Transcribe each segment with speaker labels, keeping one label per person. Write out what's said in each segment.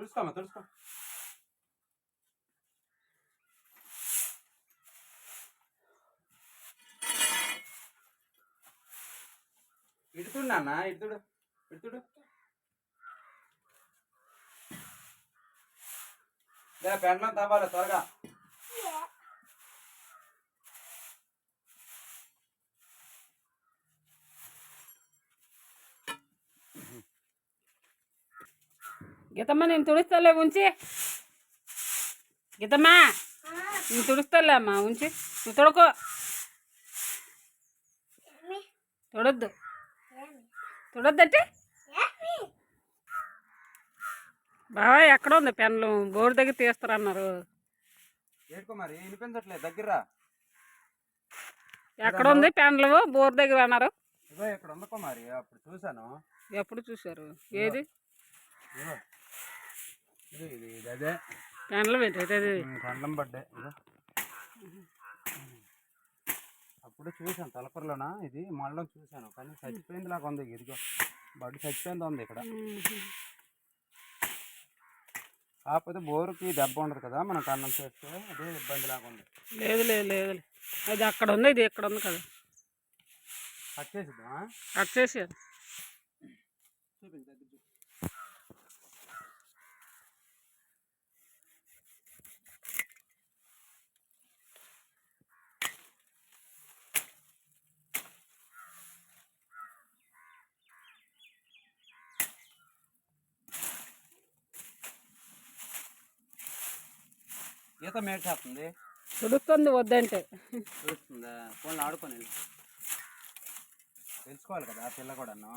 Speaker 1: తుడుచుకోమ్మా తుడుచుకో ఇడుతుడు నాన్న ఇడుతుడు ఇడుతుడు పెండలం తవ్వాలి త్వరగా.
Speaker 2: గీతమ్మ నేను తుడుస్తాలే ఉంచి. గీతమ్మా నేను తుడుస్తాలే అమ్మా ఉంచి. నువ్వు తుడకో. తుడొద్దు. తుడొద్దంటే? బావా ఎక్కడ ఉంది పెన్లు బోర్ దగ్గర తీస్తారన్నారు.
Speaker 1: దగ్గర
Speaker 2: ఎక్కడ ఉంది పెన్లు బోర్ దగ్గర అన్నారు.
Speaker 1: ఇక్కడ అప్పుడు
Speaker 2: ఎప్పుడు చూశారు? ఏది?
Speaker 1: అదే.
Speaker 2: పెట్టేది
Speaker 1: అప్పుడు చూశాను తలపరలోన? ఇది మళ్ళీ చూశాను. కానీ చచ్చిపోయింది లాగా ఉంది. ఇదిగో బడ్డు చచ్చిపోయింది ఉంది ఇక్కడ. కాకపోతే బోరుకి దెబ్బ ఉండదు కదా మనం కన్నం చేస్తే. అదే ఇబ్బంది లాగా ఉంది.
Speaker 2: లేదు లేదు లేదు. అది అక్కడ ఉంది ఇది ఇక్కడ ఉంది కదా.
Speaker 1: కట్ చేసిద్దామా?
Speaker 2: కట్
Speaker 1: చూపించు ఈత మేడ్ చేస్తుంది
Speaker 2: తుడుస్తుంది వద్దంటే.
Speaker 1: చూస్తుందా ఫోన్లో ఆడుకొని. తెలుసుకోవాలి కదా పిల్ల కూడాను.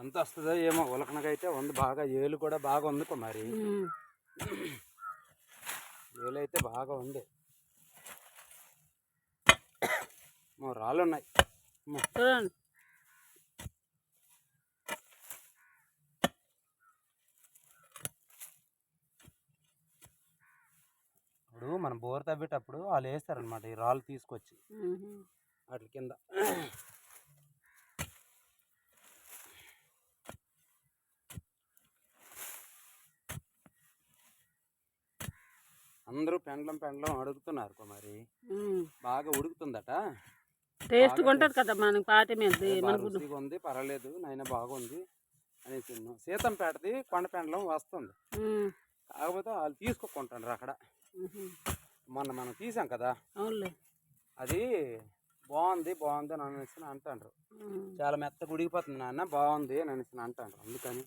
Speaker 1: ఎంత వస్తుందో ఏమో ఉలకనకైతే ఉంది బాగా ఏలు కూడా బాగా ఉంది మరి. ఏలు అయితే బాగా ఉంది. అమ్మో, రాళ్ళు ఉన్నాయి.
Speaker 2: చూడండి.
Speaker 1: ఇప్పుడు మనం బోర్ తవ్వేటప్పుడు వాళ్ళు వేస్తారనమాట ఈ రాళ్ళు తీసుకొచ్చి. వాటి కింద. అందరూ పెండ్లం పెండ్లం అడుగుతున్నారు కో మరి
Speaker 2: ఉమ్.
Speaker 1: బాగా ఉడుకుతుందట.
Speaker 2: టేస్ట్గా ఉంటుంది కదా మనకి పాటి మీద
Speaker 1: ఉంది పర్వాలేదు నాయన బాగుంది అనేసి సీతంపేటది కొండ పెండలం వస్తుంది. కాకపోతే వాళ్ళు తీసుకోకుంటారు అక్కడ. మొన్న మనం తీసాం కదా. అది బాగుంది బాగుంది అని అనేసి
Speaker 2: ఉమ్.
Speaker 1: చాలా మెత్తగా ఉడికిపోతుంది నాన్న బాగుంది అని అనేసి అంటారు అందుకని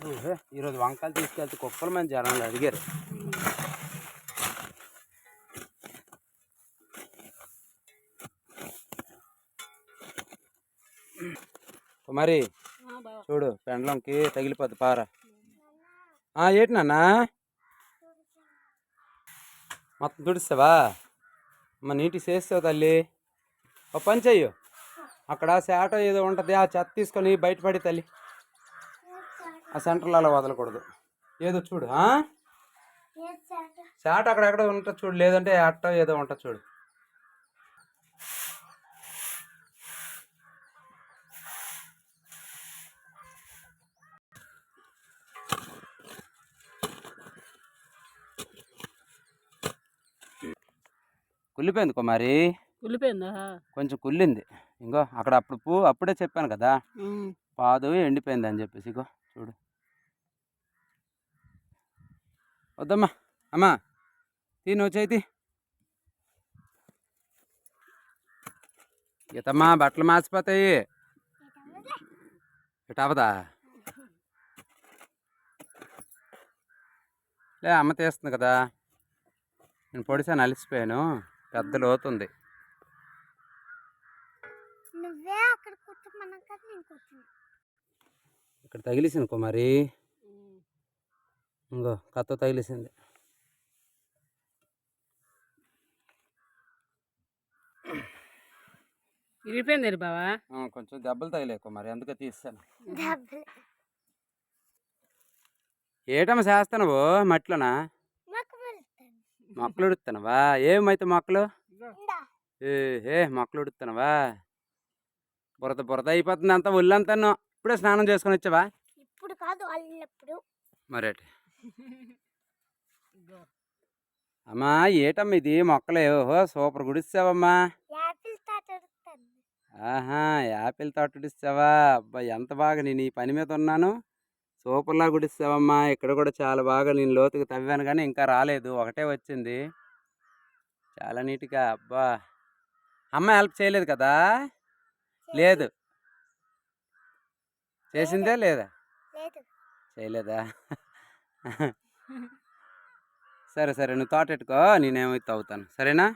Speaker 1: ఈరోజు వంకాయలు తీసుకెళ్తే కుక్కల మంది జనాలు అడిగారు. మరి చూడు పెండ్లంకి తగిలిపోద్ది పార. ఏంటి నాన్న? మొత్తం తుడిస్తావా? అమ్మ నీటి చేస్తావు తల్లి. ఒక పని చెయ్యు. అక్కడ శాట ఏదో ఉంటుంది ఆ చెత్త తీసుకొని బయటపడి తల్లి. ఆ సెంటర్లో అలా వదలకూడదు. ఏదో చూడు? శాట అక్కడెక్కడ ఉంటుంది చూడు లేదంటే అట్ట ఏదో ఉంటుంది చూడు. కుళ్ళిపోయింది కుమారి.
Speaker 2: కుళ్ళిపోయిందా?
Speaker 1: కొంచెం కుళ్ళింది. ఇంకో అక్కడ అప్పుడు పువ్వు అప్పుడే చెప్పాను కదా. పాదు ఎండిపోయింది అని చెప్పేసి ఇగో చూడు. వద్దమ్మా. అమ్మా తిను చేతి. ఈతమ్మా బట్టలు మాసిపోతాయి ఇటు అవదా లే అమ్మ తీస్తుంది కదా. నేను పొడిసాను అలిసిపోయాను పెద్ద లోతుంది
Speaker 3: నువ్వే
Speaker 1: ఇక్కడ తగిలిసింది కుమారి. ఇంకో కత్త తగిలేసింది.
Speaker 2: ఇరిపోయింది బావా.
Speaker 1: కొంచెం దెబ్బలు తగిలేకు మరి ఎందుకు తీస్తాను ఏటమ్మ చేస్తానువో మట్లోనా మొక్కలు ఉడుతున్నావా ఏమైతే మొక్కలు? ఏ మొక్కలు ఉడుతున్నావా బురద బురద అయిపోతుంది అంతా ఒళ్ళంతా ఇప్పుడే స్నానం చేసుకొని వచ్చావా?
Speaker 3: ఇప్పుడు కాదు
Speaker 1: మరి అమ్మా ఏటమ్మా ఇది? మొక్కలు ఓహో సూపర్ గుడిస్తావమ్మా ఆహా యాపిల్ తోట ఉడిస్తావా అబ్బా ఎంత బాగా నేను ఈ పని మీద ఉన్నాను. సూపర్లా గుడిస్తావమ్మా ఇక్కడ కూడా చాలా బాగా నేను లోతుగా తవ్వాను కానీ ఇంకా రాలేదు. ఒకటే వచ్చింది. చాలా నీట్గా అబ్బా. అమ్మ హెల్ప్ చేయలేదు కదా? లేదు. చేసిందే లేదు. చేయలేదా? సరే సరే నువ్వు తోటెట్టుకో నేనేమో తవ్వుతాను. సరేనా?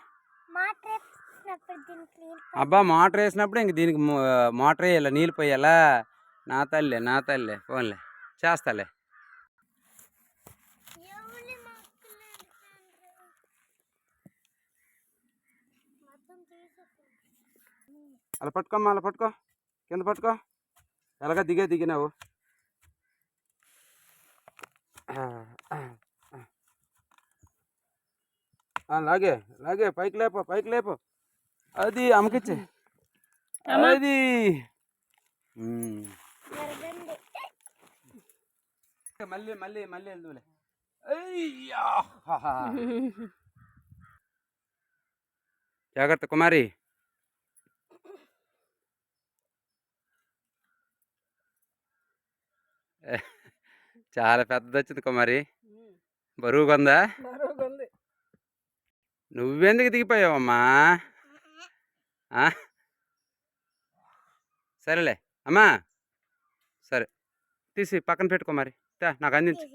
Speaker 3: మాట వేసినప్పుడు దీనికి నీళ్ళు
Speaker 1: అబ్బా మోటార్ వేసినప్పుడు ఇంక దీనికి మోటార్ వేయాలి? నీళ్ళు పోయాలా? నా తల్లే నా తల్లే ఫోన్లే చేస్తాలే. అలా పట్టుకోమ్మా అలా పట్టుకో. కింద పట్టుకో. ఎలాగ దిగే దిగినావు? లాగే లాగే పైకి లేపో పైకి లేపో. అది అమ్మకిచ్చే. అది. మళ్ళీ మళ్ళీ మళ్ళీ వెళ్దులే జాగ్రత్త కుమారి. చాలా పెద్దది వచ్చింది కుమారి బరువుగా ఉందా నువ్వెందుకు దిగిపోయావమ్మా? సరేలే. అమ్మా! సరే. తీసి పక్కన పెట్టుకో మరి. నాకు అందించు.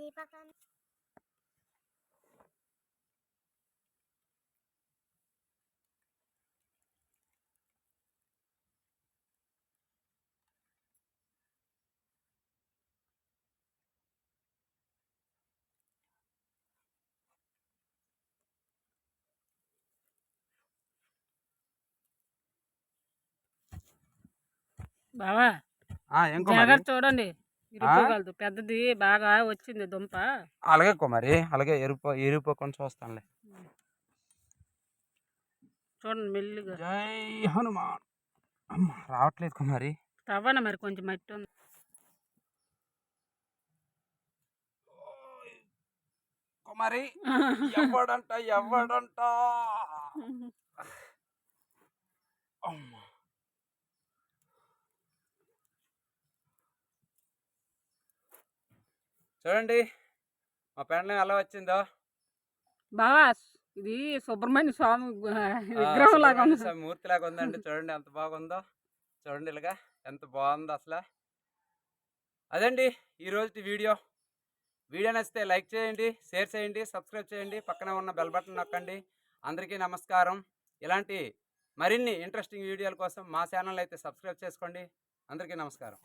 Speaker 2: బావా జాగ్రత్త చూడండి. పెద్దది బాగా వచ్చింది దుంప.
Speaker 1: అలాగే కుమారి అలాగే ఎరుపు ఎరిపోకుండా చూస్తానులే
Speaker 2: చూడండి మెల్లిగా.
Speaker 1: జై హనుమాన్. అమ్మ రావట్లేదు కుమారి
Speaker 2: తవ్వన మరి కొంచెం మట్టి ఉంది.
Speaker 1: కుమారి ఎవడంట ఎవడంట. అమ్మ. చూడండి మా పెండలం ఎలా వచ్చిందో.
Speaker 2: బావా ఇది సుబ్రహ్మణ్య స్వామి విగ్రహం లాగా ఉంది.
Speaker 1: స్వామి మూర్తి లాగా ఉందండి. చూడండి ఎంత బాగుందో. చూడండి ఇలాగా ఎంత బాగుందో అసలు. అదండి ఈరోజు వీడియో. వీడియో నచ్చితే లైక్ చేయండి షేర్ చేయండి సబ్స్క్రైబ్ చేయండి పక్కన ఉన్న బెల్ బటన్ నొక్కండి. అందరికీ నమస్కారం. ఇలాంటి మరిన్ని ఇంట్రెస్టింగ్ వీడియోల కోసం మా ఛానల్ అయితే సబ్స్క్రైబ్ చేసుకోండి. అందరికీ నమస్కారం.